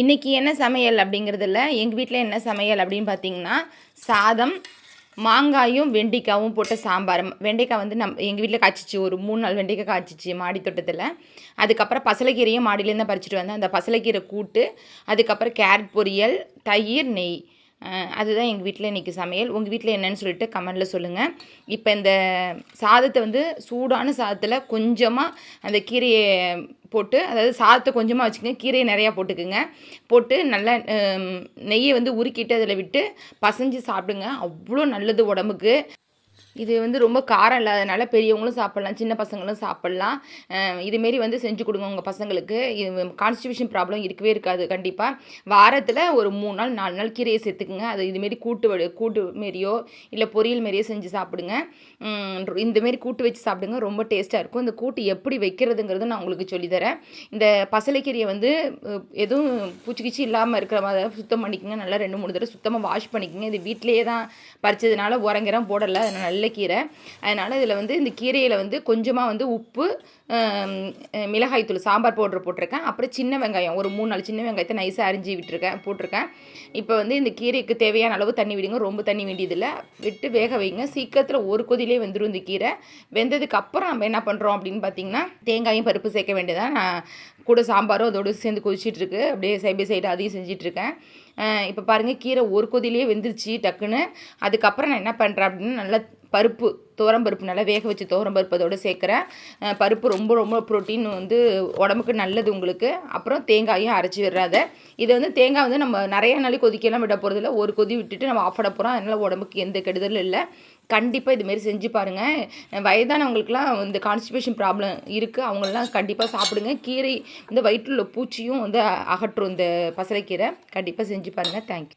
இன்றைக்கி என்ன சமையல் அப்படிங்கிறதுல எங்கள் வீட்டில் என்ன சமையல் அப்படின்னு பார்த்தீங்கன்னா சாதம் மாங்காயும் வெண்டைக்காவும் போட்ட சாம்பார். வெண்டைக்காய் வந்து நம் எங்கள் வீட்டில் காய்ச்சிச்சு. ஒரு மூணு நாள் வெண்டைக்காய் காய்ச்சிச்சு மாடி தோட்டத்தில். அதுக்கப்புறம் பசலைக்கீரையும் மாடியிலேருந்து தான் பறிச்சிட்டு வந்தேன். அந்த பசலைக்கீரை கூட்டு அதுக்கப்புறம் கேரட் பொரியல் தயிர் நெய். அதுதான் எங்கள் வீட்டில் இன்றைக்கி சமையல். உங்கள் வீட்டில் என்னன்னு சொல்லிட்டு கமெண்டில் சொல்லுங்கள் இப்போ இந்த சாதத்தை வந்து சூடான சாதத்தில் கொஞ்சமாக அந்த கீரையை போட்டு அதாவது சாதத்தை கொஞ்சமாக வச்சுக்கோங்க. கீரையை நிறையா போட்டுக்குங்க. போட்டு நல்லா நெய்யை வந்து உருக்கிட்டு அதில் விட்டு பசைஞ்சு சாப்பிடுங்க. அவ்வளோ நல்லது உடம்புக்கு. இது வந்து ரொம்ப காரம் இல்லாதனால பெரியவங்களும் சாப்பிட்லாம் சின்ன பசங்களும் சாப்பிட்லாம். இதுமாரி வந்து செஞ்சு கொடுங்க உங்கள் பசங்களுக்கு. கான்ஸ்டிபியூஷன் ப்ராப்ளம் இருக்கவே இருக்காது கண்டிப்பாக வாரத்தில் ஒரு மூணு நாள் நாலு நாள் கீரையை சேர்த்துக்குங்க. அது இதுமாரி கூட்டு கூட்டு மாரியோ இல்லை பொரியல் மாரியோ செஞ்சு சாப்பிடுங்க. இந்தமாரி கூட்டு வச்சு சாப்பிடுங்க. ரொம்ப டேஸ்ட்டாக இருக்கும். இந்த கூட்டு எப்படி வைக்கிறதுங்கிறது நான் உங்களுக்கு சொல்லித்தரேன் இந்த பசலைக்கீரையை வந்து எதுவும் பூச்சிக்கிச்சி இல்லாமல் இருக்கிற மாதிரி சுத்தம் பண்ணிக்கோங்க. நல்லா ரெண்டு மூணு தடவை சுத்தமாக வாஷ் பண்ணிக்கோங்க. இது வீட்டிலேயே தான் பறிச்சதுனால உரங்கிறம் போடலை. நல்ல கீரை அதனால் இதில் வந்து இந்த கீரையில் வந்து கொஞ்சமாக வந்து உப்பு மிளகாய் தூள் மிளகாய்த்தூள் சாம்பார் பவுடர் போட்டிருக்கேன். அப்புறம் சின்ன வெங்காயம் ஒரு மூணு நாலு சின்ன வெங்காயத்தை நைஸாக அரிஞ்சு விட்டுருக்கேன் போட்டிருக்கேன். இப்போ வந்து இந்த கீரைக்கு தேவையான அளவு தண்ணி விடுங்க. ரொம்ப தண்ணி வேண்டியதில்லை. விட்டு வேக வைங்க. சீக்கிரத்தில் ஒரு கொதிலே வந்துடும் இந்த கீரை. வெந்ததுக்கு அப்புறம் நம்ம என்ன பண்ணுறோம் அப்படின்னு பார்த்தீங்கன்னா தேங்காயும் பருப்பு சேர்க்க வேண்டியதான் நான் கூட சாம்பாரும் அதோடு சேர்ந்து கொதிச்சிட்ருக்கு அப்படியே சைட் பை சைடு அதையும் செஞ்சிட்ருக்கேன் இப்போ பாருங்கள் கீரை ஒரு கொதிலே வெந்துருச்சு டக்குன்னு. அதுக்கப்புறம் நான் என்ன பண்ணுறேன் அப்படின்னு நல்லா பருப்பு துவரம் பருப்பு நல்லா வேக வச்சு துவரம் பருப்பு சேர்க்குறேன் பருப்பு ரொம்ப ரொம்ப ப்ரோட்டீன் வந்து உடம்புக்கு நல்லது உங்களுக்கு. அப்புறம் தேங்காயும் அரைச்சி விடுறாத. இதை வந்து தேங்காய் வந்து நம்ம நிறைய நாளைக்கு கொதிக்கலாம் விட போகிறதில்ல ஒரு கொதி விட்டுட்டு நம்ம ஆஃப் பண்ண போகிறோம் அதனால் உடம்புக்கு எந்த கெடுதலும் இல்லை. கண்டிப்பாக இதுமாரி செஞ்சு பாருங்கள் வயதானவங்களுக்குலாம் இந்த கான்ஸ்டிபேஷன் ப்ராப்ளம் இருக்குது அவங்களெலாம் கண்டிப்பாக சாப்பிடுங்க. கீரை இந்த வயிற்றில் உள்ள பூச்சியும் வந்து அகற்றும் இந்த பசலைக்கீரை. கண்டிப்பாக செஞ்சு பாருங்கள் தேங்க்யூ